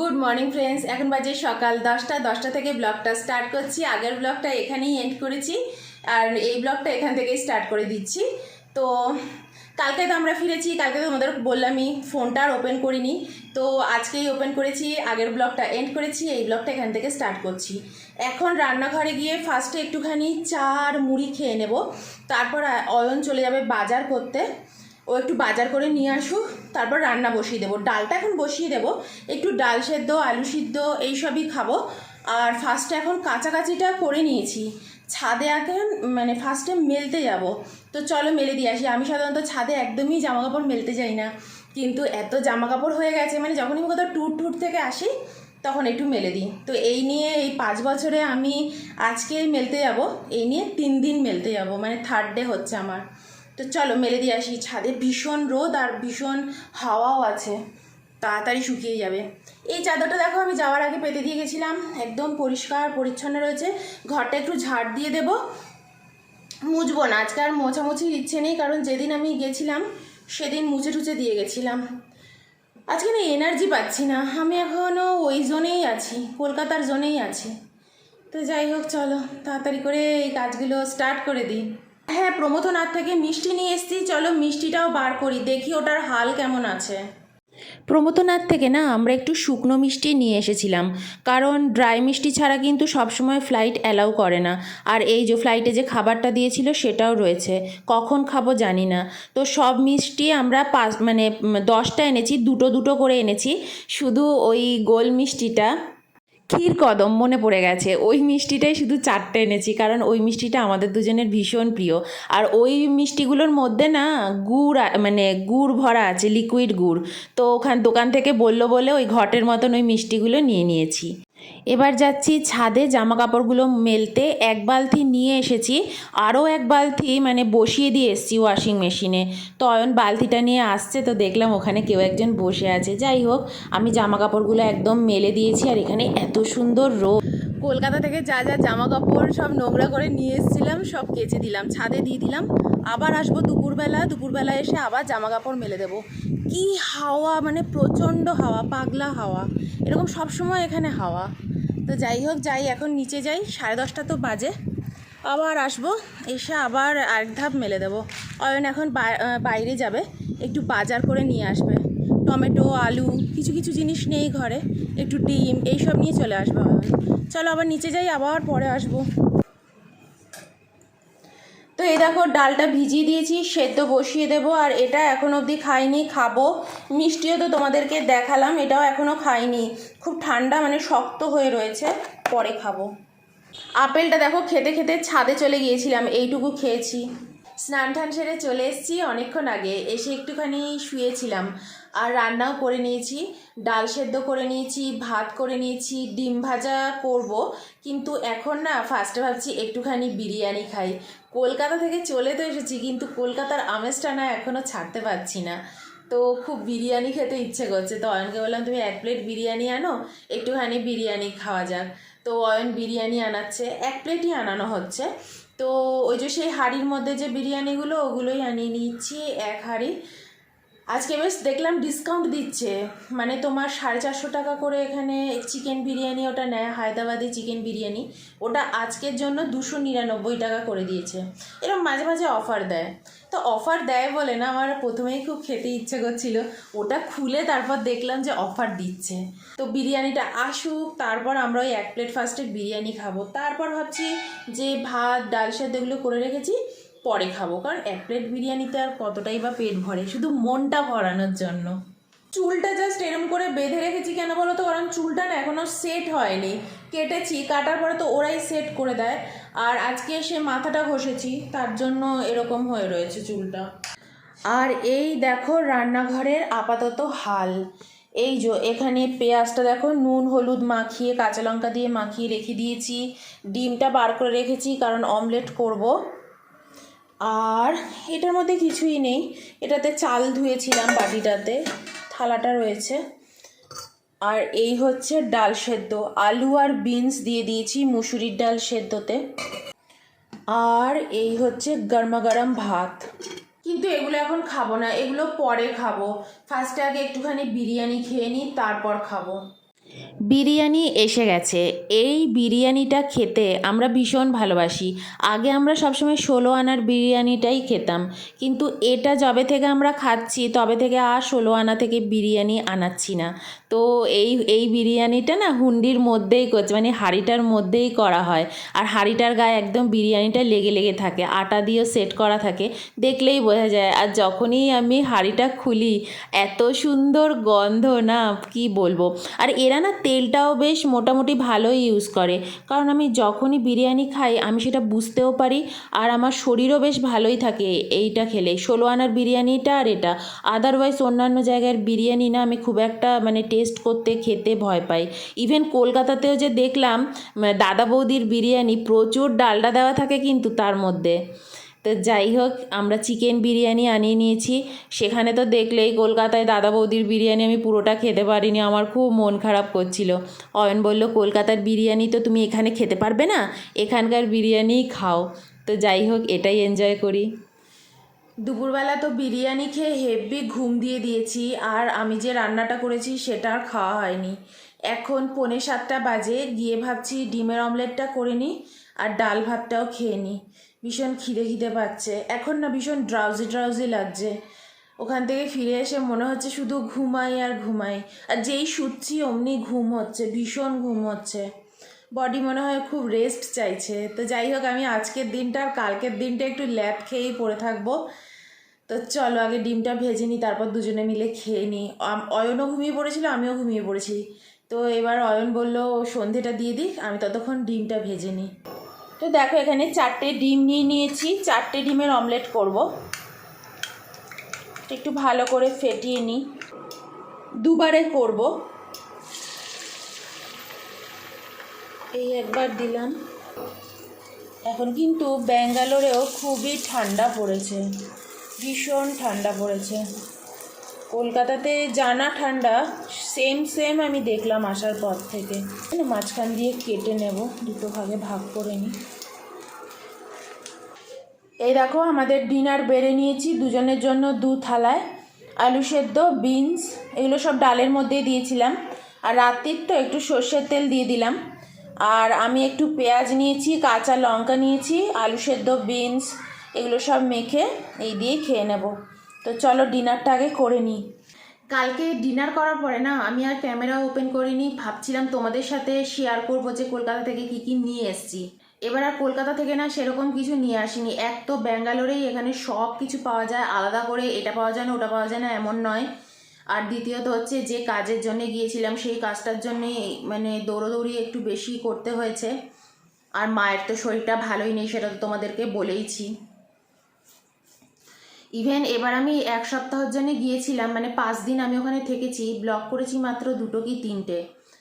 Good morning friends এখন বাজে সকাল দশটা দশটা থেকে ব্লগটা স্টার্ট করছি। আগের ব্লগটা এখানেই এন্ড করেছি আর এই ব্লগটা এখান থেকেই স্টার্ট করে দিচ্ছি। তো কালকে তো আমরা ফিরেছি, কালকে তো তোমাদের বললামই ফোনটা আর ওপেন করিনি। তো আজকেই ওপেন করেছি, আগের ব্লগটা এন্ড করেছি, এই ব্লগটা এখান থেকে স্টার্ট করছি। এখন রান্নাঘরে গিয়ে ফার্স্টে একটুখানি চা আর মুড়ি খেয়ে নেব। তারপর অয়ন চলে যাবে বাজার করতে। ও একটু বাজার করে নিয়ে আসুক তারপর রান্না বসিয়ে দেবো। ডালটা এখন বসিয়ে দেবো। একটু ডাল সেদ্ধ, আলু সিদ্ধ এইসবই খাব। আর ফার্স্টে এখন কাছাকাছিটা করে নিয়েছি। ছাদে এখন মানে ফার্স্টে মেলতে যাব। তো চলো মেলে দিয়ে আসি। আমি সাধারণত ছাদে একদমই জামা কাপড় মেলতে যাই না। কিন্তু এত জামা কাপড় হয়ে গেছে মানে যখনই কোথাও ট্যুর ট্যুর থেকে আসি, তখন একটু মেলে দিই। তো এই নিয়ে এই পাঁচ বছরে আমি আজকে মেলতে যাব। এই নিয়ে তিন দিন মেলতে যাব। মানে থার্ড ডে হচ্ছে আমার। তো চলো মেলে দিয়ে আসি ছাদে। ভীষণ রোদ আর ভীষণ হাওয়াও আছে। তাড়াতাড়ি শুকিয়ে যাবে। এই চাদরটা দেখো, আমি যাওয়ার আগে পেতে দিয়ে গেছিলাম। একদম পরিষ্কার, পরিচ্ছন্ন রয়েছে। ঘরটা একটু ঝাড় দিয়ে দেবো। মুছবো না। আজকে আর মোছামুছির ইচ্ছে নেই, কারণ যেদিন আমি গেছিলাম, সেদিন মুছে টুছে দিয়ে গেছিলাম। আজকে না এনার্জি পাচ্ছি না। আমি এখনও ওই জোনেই আছি, কলকাতার জোনেই আছি। তো যাই হোক, চলো তাড়াতাড়ি করে এই কাজগুলো স্টার্ট করে দিই। হ্যাঁ প্রমথনাথ থেকে মিষ্টি নিয়ে এসেছি। চলো মিষ্টিটাও বার করি। দেখি ওটার হাল কেমন আছে। প্রমথনাথ থেকে না আমরা একটু শুকনো মিষ্টি নিয়ে এসেছিলাম। কারণ ড্রাই মিষ্টি ছাড়া কিন্তু সবসময় ফ্লাইট অ্যালাউ করে না। আর এই যে ফ্লাইটে যে খাবারটা দিয়েছিল সেটাও রয়েছে। কখন খাব জানি না। তো সব মিষ্টি আমরা পাঁচ মানে দশটা এনেছি। দুটো দুটো করে এনেছি। শুধু ওই গোল মিষ্টিটা ক্ষীর কদম মনে পড়ে গেছে। ওই মিষ্টিটাই শুধু চারটে এনেছি, কারণ ওই মিষ্টিটা আমাদের দুজনের ভীষণ প্রিয়। আর ওই মিষ্টিগুলোর মধ্যে না গুড় মানে গুড় ভরা আছে লিকুইড গুড়। তো ওখান, দোকান থেকে বলল বলে ওই ঘটের মতন ওই মিষ্টিগুলো নিয়ে নিয়েছি। এবার যাচ্ছি ছাদে জামা কাপড়গুলো মেলতে। এক বালতি নিয়ে এসেছি, আরও এক বালতি মানে বসিয়ে দিয়ে এসেছি ওয়াশিং মেশিনে তো অয়ন বালতিটা নিয়ে আসছে, তো দেখলাম ওখানে কেউ একজন বসে আছে। যাই হোক, আমি জামা কাপড়গুলো একদম মেলে দিয়েছি, আর এখানে এত সুন্দর রোদ। কলকাতা থেকে যা যা জামা কাপড় সব নোংরা করে নিয়ে এসেছিলাম, সব কেচে দিলাম। ছাদে দিয়ে দিলাম। আবার আসব দুপুরবেলা দুপুরবেলা এসে আবার জামা কাপড় মেলে দেবো। কি হাওয়া মানে প্রচণ্ড হাওয়া, পাগলা হাওয়া। এরকম সব সময় এখানে হাওয়া। তো যাই হোক, যাই, এখন নিচে যাই, সাড়ে দশটা তো বাজে। আবার আসব, এসে আবার আরেক ধাপ মেলে দেবো। অয়ন এখন বাই- বাইরে যাবে, একটু বাজার করে নিয়ে আসবে। টমেটো, আলু, কিছু কিছু জিনিস নেই ঘরে, একটু ডিম, এইসব নিয়ে চলে আসবে অয়ন। চলো আবার নিচে যাই, আবার পরে আসব। তো এই দেখো, ডালটা ভিজিয়ে দিয়েছি, সেদ্ধ বসিয়ে দেবো, আর এটা এখন অবধি খাইনি, খাব। মিষ্টিও তো তোমাদেরকে দেখালাম, এটাও এখনও খাইনি। খুব ঠান্ডা মানে শক্ত হয়ে রয়েছে, পরে খাব। আপেলটা দেখো, খেতে খেতে ছাদে চলে গিয়েছিলাম, এইটুকু খেয়েছি। স্নান টান সেরে চলে এসেছি, অনেকক্ষণ আগে, এসে একটুখানি শুয়েছিলাম। আর রান্নাও করে নিয়েছি, ডাল সেদ্ধ করে নিয়েছি, ভাত করে নিয়েছি, ডিম ভাজা করব। কিন্তু এখন না ফার্স্টে ভাবছি একটুখানি বিরিয়ানি খাই। কলকাতা থেকে চলে তো এসেছি, কিন্তু কলকাতার আমেজটা না এখনও ছাড়তে পারছি না। তো খুব বিরিয়ানি খেতে ইচ্ছে করছে। তো অয়নকে বললাম, তুমি এক প্লেট বিরিয়ানি আনো, একটুখানি বিরিয়ানি খাওয়া যাক। তো অয়ন বিরিয়ানি আনাচ্ছে, এক প্লেটই আনানো হচ্ছে। তো ওই যে সেই হাঁড়ির মধ্যে যে বিরিয়ানিগুলো, ওগুলোই আনিয়ে নিচ্ছি, এক হাঁড়ি। আজকে বেশ দেখলাম ডিসকাউন্ট দিচ্ছে। মানে তোমার সাড়ে চারশো টাকা করে এখানে চিকেন বিরিয়ানি ওটা নেয়, হায়দ্রাবাদি চিকেন বিরিয়ানি। ওটা আজকের জন্য দুশো নিরানব্বই টাকা করে দিয়েছে। এরকম মাঝে মাঝে অফার দেয়। তো অফার দেয় বলে না, আমার প্রথমেই খুব খেতে ইচ্ছে করছিল। ওটা খুলে তারপর দেখলাম যে অফার দিচ্ছে। তো বিরিয়ানিটা আসুক, তারপর আমরা ওই এক প্লেট ফার্স্টে বিরিয়ানি খাব। তারপর ভাবছি যে ভাত, ডাল সেদ্ধ এগুলো করে রেখেছি। পরে খাব, কারণ এক প্লেট বিরিয়ানিতে আর কতটাই বা পেট ভরে। শুধু মনটা ভরানোর জন্য। চুলটা জাস্ট এরম করে বেঁধে রেখেছি কেন বলো তো? কারণ চুলটা না এখনও সেট হয়নি। কেটেছি, কাটার পরে তো ওরাই সেট করে দেয়। আর আজকে এসে মাথাটা ঘষেছি, তার জন্য এরকম হয়ে রয়েছে চুলটা। আর এই দেখো রান্নাঘরের আপাতত হাল। এই যে এখানে পেঁয়াজটা দেখো, নুন, হলুদ মাখিয়ে, কাঁচা লঙ্কা দিয়ে মাখিয়ে রেখে দিয়েছি। ডিমটা বার করে রেখেছি, কারণ অমলেট করব। আর এটার মধ্যে কিছুই নেই। এটাতে চাল ধুয়েছিলাম বাটিটাতে, থালাটা রয়েছে। আর এই হচ্ছে ডাল সেদ্ধ। আলু আর বিনস দিয়ে দিয়েছি মুসুরির ডাল সেদ্ধতে। আর এই হচ্ছে গরমা গরম ভাত। কিন্তু এগুলো এখন খাব না, এগুলো পরে খাব। ফার্স্টে আগে একটুখানি বিরিয়ানি খেয়ে নিই, তারপর খাব। বিরিয়ানি এসে গেছে। এই বিরিয়ানিটা খেতে আমরা ভীষণ ভালোবাসি। আগে আমরা সবসময় ষোলো আনার বিরিয়ানিটাই খেতাম। কিন্তু এটা যবে থেকে আমরা খাচ্ছি, তবে থেকে আর ষোলো আনা থেকে বিরিয়ানি আনাচ্ছি না। তো এই এই বিরিয়ানিটা না হুন্ডির মধ্যেই করছে মানে হাঁড়িটার মধ্যেই করা হয়। আর হাঁড়িটার গায়ে একদম বিরিয়ানিটা লেগে লেগে থাকে, আটা দিয়েও সেট করা থাকে। দেখলেই বোঝা যায়, আর যখনই আমি হাঁড়িটা খুলি, এত সুন্দর গন্ধ না, কি বলব? আর এরা না তেলটাও বেশ মোটামুটি ভালোই ইউজ করে। কারণ আমি যখনই বিরিয়ানি খাই, আমি সেটা বুঝতেও পারি আর আমার শরীরও বেশ ভালোই থাকে এইটা খেলে। ষোলো আনার বিরিয়ানিটা আর এটা। আদারওয়াইজ অন্যান্য জায়গার বিরিয়ানি না আমি খুব একটা মানে টেস্ট করতে, খেতে ভয় পাই। ইভেন কলকাতাতেও যে দেখলাম দাদা বৌদির বিরিয়ানি প্রচুর ডালডা দেওয়া থাকে কিন্তু তার মধ্যে। তো যাই হোক, আমরা চিকেন বিরিয়ানি আনিয়ে নিয়েছি। সেখানে তো দেখলেই কলকাতায় দাদা বৌদির বিরিয়ানি আমি পুরোটা খেতে পারিনি, আমার খুব মন খারাপ করছিল। অয়ন বলল, কলকাতার বিরিয়ানি তো তুমি এখানে খেতে পারবে না, এখানকার বিরিয়ানিই খাও। তো যাই হোক, এটাই এনজয় করি। দুপুরবেলা তো বিরিয়ানি খেয়ে হেভি ঘুম দিয়ে দিয়েছি, আর আমি যে রান্নাটা করেছি সেটা আর খাওয়া হয়নি। এখন পৌনে সাতটা বাজে, গিয়ে ভাবছি ডিমের অমলেটটা করে নিই। আর ডাল ভাতটাও খেয়ে নিই ভীষণ খিদে খিদে পাচ্ছে। এখন না ভীষণ ড্রাউজি ড্রাউজি লাগছে। ওখান থেকে ফিরে এসে মনে হচ্ছে শুধু ঘুমাই আর ঘুমাই। আর যেই শুচ্ছি অমনি ঘুম হচ্ছে, ভীষণ ঘুম হচ্ছে। বডি মনে হয় খুব রেস্ট চাইছে। তো যাই হোক, আমি আজকের দিনটা আর কালকের দিনটা একটু ল্যাপ খেয়েই পড়ে থাকব। তো চলো, আগে ডিমটা ভেজে নিই, তারপর দুজনে মিলে খেয়ে নিই। অয়নও ঘুমিয়ে পড়েছিল, আমিও ঘুমিয়ে পড়েছি। তো এবার অয়ন বলল, সন্ধেটা দিয়ে দিক, আমি ততক্ষণ ডিমটা ভেজে নিই। তো দেখো, এখানে চারটে ডিম নিয়ে নিয়েছি। চারটে ডিমের অমলেট করব। একটু ভালো করে ফেটিয়ে নিই দুবারে করব। এই একবার দিলাম। এখন কিন্তু ব্যাঙ্গালোরেও খুবই ঠান্ডা পড়েছে। ভীষণ ঠান্ডা পড়েছে। কলকাতাতে জানা ঠান্ডা সেম সেম আমি দেখলাম আসার পর থেকে। মাঝখান দিয়ে কেটে নেব, দুটো ভাগে ভাগ করে নিই। এই দেখো, আমাদের ডিনার বেড়ে নিয়েছি, দুজনের জন্য দু থালায়। আলু সেদ্ধ, বিনস, এগুলো সব ডালের মধ্যে দিয়েছিলাম। আর রাত্রির তো একটু সর্ষের তেল দিয়ে দিলাম। আর আমি একটু পেঁয়াজ নিয়েছি, কাঁচা লঙ্কা নিয়েছি, আলু সেদ্ধ, বিনস, এগুলো সব মেখে এই দিয়ে খেয়ে নেব। তো চলো ডিনারটা আগে করে নিই কালকে ডিনার করার পরে না, আমি আর ক্যামেরা ওপেন করিনি, ভাবছিলাম তোমাদের সাথে শেয়ার করব যে কলকাতা থেকে কি কি নিয়ে এসেছি। এবার আর কলকাতা থেকে না সেরকম কিছু নিয়ে আসিনি। এক তো ব্যাঙ্গালোরেই এখানে সব কিছু পাওয়া যায়, আলাদা করে এটা পাওয়া যায় না, ওটা পাওয়া যায় না, এমন নয়। আর দ্বিতীয়ত হচ্ছে যে কাজের জন্য গিয়েছিলাম, সেই কাজটার জন্যে মানে দৌড়োদৌড়ি একটু বেশি করতে হয়েছে। আর মায়ের তো শরীরটা ভালোই নেই, সেটা তো তোমাদেরকে বলেইছি। ইভেন এবার আমি এক সপ্তাহের জন্য গিয়েছিলাম মানে পাঁচ দিন আমি ওখানে থেকেছি, ব্লগ করেছি মাত্র দুটো কি তিনটে।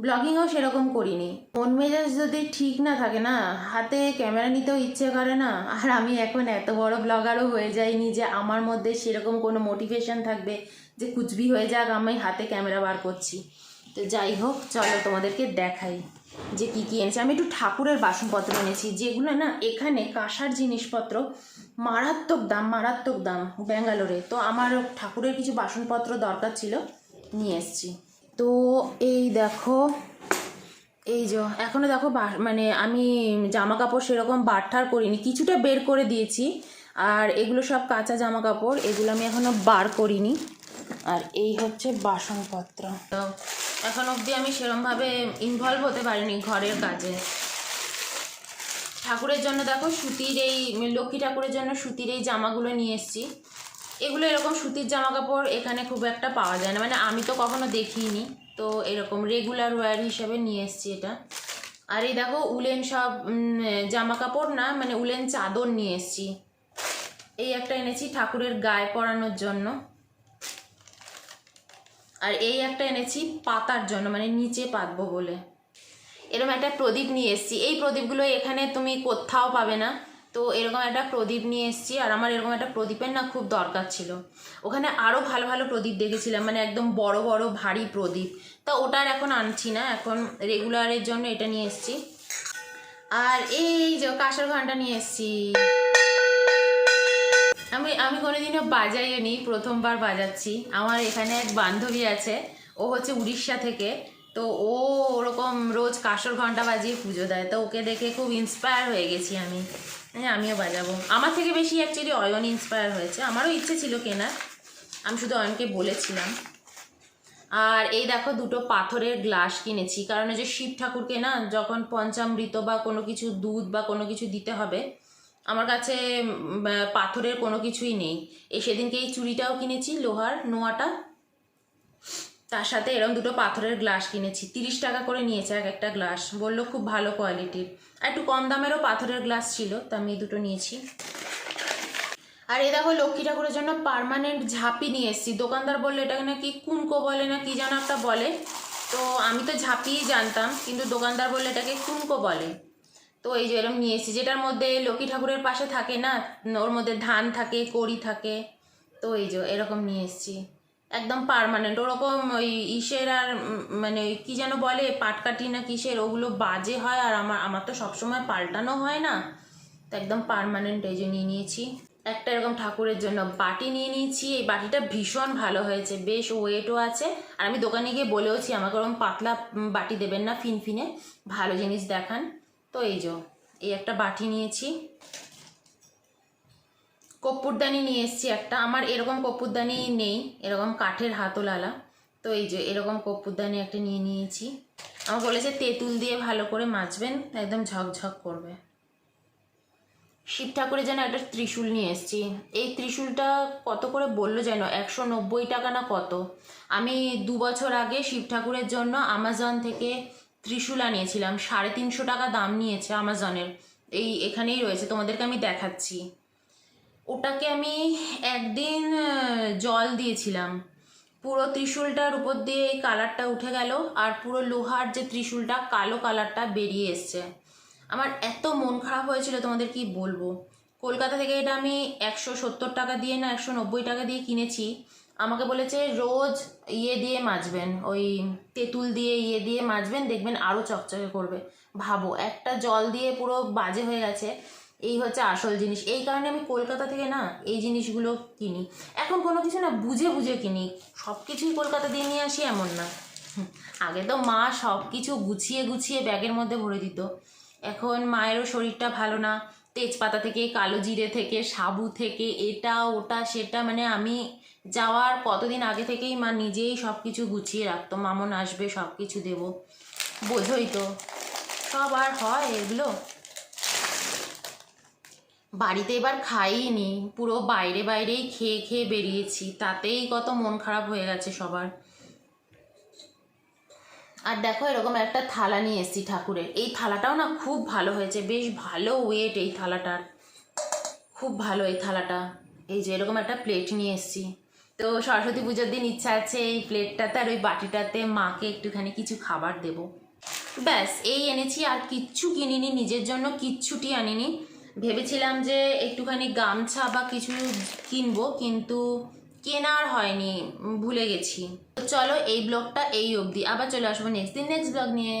ব্লগিংও সেরকম করিনি। মন মেজাজ যদি ঠিক না থাকে না, হাতে ক্যামেরা নিতেও ইচ্ছে করে না, আর আমি এখন এত বড় ব্লগারও হয়ে যাইনি যে আমার মধ্যে সেরকম কোনো মোটিভেশন থাকবে যে কুচবি হয়ে যাক, আমি হাতে ক্যামেরা বার করছি। তো যাই হোক, চলো তোমাদেরকে দেখাই। যে কী কী এনেছি? আমি একটু ঠাকুরের বাসনপত্র এনেছি, যেগুলো না এখানে কাঁসার জিনিসপত্র, মারাত্মক দাম মারাত্মক দাম, ব্যাঙ্গালোরে। তো আমার ঠাকুরের কিছু বাসনপত্র দরকার ছিল, নিয়ে এসেছি। তো এই দেখো, এই যে এখনও দেখো মানে আমি জামা কাপড় সেরকম বারঠার করিনি, কিছুটা বের করে দিয়েছি। আর এগুলো সব কাঁচা জামা কাপড় এগুলো আমি এখনও বার করিনি। আর এই হচ্ছে বাসনপত্র। তো এখন অবধি আমি সেরমভাবে ইনভলভ হতে পারিনি ঘরের কাজে। ঠাকুরের জন্য দেখো সুতির এই, লক্ষ্মী ঠাকুরের জন্য সুতির এই জামাগুলো নিয়ে এসেছি। এগুলো এরকম সুতির জামা কাপড় এখানে খুব একটা পাওয়া যায় না। মানে আমি তো কখনো দেখিনি, তো এরকম রেগুলার ওয়্যার হিসাবে নিয়ে এসেছি এটা। আর এই দেখো উলেন সব জামা কাপড় না মানে উলেন চাদর নিয়ে এসেছি। এই একটা এনেছি ঠাকুরের গায়ে পরানোর জন্য। আর এই একটা এনেছি পাতার জন্য মানে নিচে পাতবো বলে। এরকম একটা প্রদীপ নিয়ে এসেছি। এই প্রদীপগুলো এখানে তুমি কোথাও পাবে না। তো এরকম একটা প্রদীপ নিয়ে এসেছি আর আমার এরকম একটা প্রদীপের না খুব দরকার ছিল। ওখানে আরও ভালো ভালো প্রদীপ দেখেছিলাম মানে একদম বড় বড় ভারী প্রদীপ। তা ওটার এখন আনছি না, এখন রেগুলারের জন্য এটা নিয়ে এসেছি। আর এই যে কাঁসার ঘণ্টা নিয়ে এসেছি। আমি আমি কোনোদিনও বাজাইও নি, প্রথমবার বাজাচ্ছি। আমার এখানে এক বান্ধবী আছে, ও হচ্ছে উড়িষ্যা থেকে। তো ও ওরকম রোজ কাসর ঘণ্টা বাজিয়ে পুজো দেয়। তো ওকে দেখে খুব ইন্সপায়ার হয়ে গেছি আমি। হ্যাঁ আমিও বাজাবো। আমার থেকে বেশি অ্যাকচুয়ালি অয়ন ইন্সপায়ার হয়েছে। আমারও ইচ্ছে ছিল কেনার। আমি শুধু অয়নকে বলেছিলাম। আর এই দেখো দুটো পাথরের গ্লাস কিনেছি। কারণ ওই যে শিব ঠাকুরকে না, যখন পঞ্চামৃত বা কোনো কিছু দুধ বা কোনো কিছু দিতে হবে আমার কাছে পাথরের কোনো কিছুই নেই। এই সেদিনকে এই চুড়িটাও কিনেছি, লোহার, নোয়াটা। তার সাথে এরকম দুটো পাথরের গ্লাস কিনেছি। তিরিশ টাকা করে নিয়েছে এক একটা গ্লাস। বলল, খুব ভালো কোয়ালিটির। আর একটু কম দামেরও পাথরের গ্লাস ছিল, তা আমি এই দুটো নিয়েছি। আর এই দেখো, লক্ষ্মী ঠাকুরের জন্য পার্মানেন্ট ঝাঁপি নিয়ে এসেছি। দোকানদার বলল এটাকে নাকি কুনকো বলে না কি যেন একটা বলে? তো আমি তো ঝাঁপিই জানতাম, কিন্তু দোকানদার বলল, এটাকে কুনকো বলে। তো এই যে এরকম নিয়ে এসেছি, যেটার মধ্যে লক্ষ্মী ঠাকুরের পাশে থাকে না, ওর মধ্যে ধান থাকে, কড়ি থাকে, তো এই যে এরকম নিয়ে এসেছি। একদম পারমানেন্ট ওরকম ওই ইসের আর মানে কি যেন বলে, পাটকাঠি না কিসের, ওগুলো বাজে হয় আর আমার আমার তো সবসময় পাল্টানো হয় না। তো একদম পারমানেন্ট এই যে নিয়ে নিয়েছি। একটা এরকম ঠাকুরের জন্য বাটি নিয়ে নিয়েছি, এই বাটিটা ভীষণ ভালো হয়েছে, বেশ ওয়েটও আছে। আর আমি দোকানে গিয়ে বলেওছি, আমাকে ওরকম পাতলা বাটি দেবেন না, ফিনফিনে, ভালো জিনিস দেখান। তো এই যে, এই একটা বাটি নিয়েছি। কপ্পুরদানি নিয়ে এসেছি একটা। আমার এরকম কপ্পুরদানি নেই, এরকম কাঠের হাতলালা। তো এই যে, এরকম কপ্পুরদানি একটা নিয়ে নিয়েছি। আমার বলেছে তেঁতুল দিয়ে ভালো করে মাজবেন, একদম ঝকঝক করবে। শিব ঠাকুরের যেন একটা ত্রিশূল নিয়ে এসেছি। এই ত্রিশূলটা কত করে বলল যেন একশো নব্বই টাকা না কত? আমি দু বছর আগে শিব ঠাকুরের জন্য আমাজন থেকে ত্রিশূল আনিয়েছিলাম সাড়ে তিনশো টাকা দাম নিয়েছে আমাজনের এই এখানেই রয়েছে, তোমাদেরকে আমি দেখাচ্ছি। ওটাকে আমি একদিন জল দিয়েছিলাম। পুরো ত্রিশূলটার উপর দিয়ে এই কালারটা উঠে গেল, আর পুরো লোহার যে ত্রিশূলটা, কালো কালারটা বেরিয়ে এসছে। আমার এত মন খারাপ হয়েছিল তোমাদের কি বলব। কলকাতা থেকে এটা আমি একশো সত্তর টাকা দিয়ে না, একশো নব্বই টাকা দিয়ে কিনেছি। আমাকে বলেছে, রোজ ইয়ে দিয়ে মাজবেন, ওই তেঁতুল দিয়ে ইয়ে দিয়ে মাজবেন, দেখবেন আরও চকচকে করবে। ভাবো, একটা জল দিয়ে পুরো বাজে হয়ে গেছে। এই হচ্ছে আসল জিনিস। এই কারণে আমি কলকাতা থেকে না এই জিনিসগুলো কিনি। এখন কোনো কিছু না বুঝে বুঝে কিনি। সব কিছুই কলকাতা দিয়ে নিয়ে আসি, এমন না। আগে তো মা সব কিছু গুছিয়ে গুছিয়ে ব্যাগের মধ্যে ভরে দিত। এখন মায়েরও শরীরটা ভালো না। তেজপাতা থেকে, কালো জিরে থেকে, সাবু থেকে, এটা, ওটা, সেটা মানে আমি যাওয়ার কতদিন আগে থেকেই মা নিজেই সব কিছু গুছিয়ে রাখতো। মামন আসবে সব কিছু দেবো। বোঝোই তো। সব আর হয় এগুলো? বাড়িতে এবার খাইনি পুরো বাইরে বাইরেই খেয়ে খেয়ে বেরিয়েছি। তাতেই কত মন খারাপ হয়ে গেছে সবার। আর দেখো এরকম একটা থালা নিয়ে এসেছি ঠাকুরের। এই থালাটাও না খুব ভালো হয়েছে। বেশ ভালো ওয়েট এই থালাটার। খুব ভালো এই থালাটা। এই যে এরকম একটা প্লেট নিয়ে এসেছি। তো সরস্বতী পুজোর দিন ইচ্ছা আছে এই প্লেটটাতে আর ওই বাটিটাতে মাকে একটুখানি কিছু খাবার দেব। ব্যাস, এই এনেছি আর কিচ্ছু কিনিনি, নিজের জন্য কিচ্ছুটি আনিনি। ভেবেছিলাম যে একটুখানি গামছা বা কিছু কিনবো, কিন্তু কেনার হয়নি, ভুলে গেছি। তো চলো এই ব্লগটা এই অবধি। আবার চলে আসব নেক্সট দিন নেক্সট ব্লগ নিয়ে।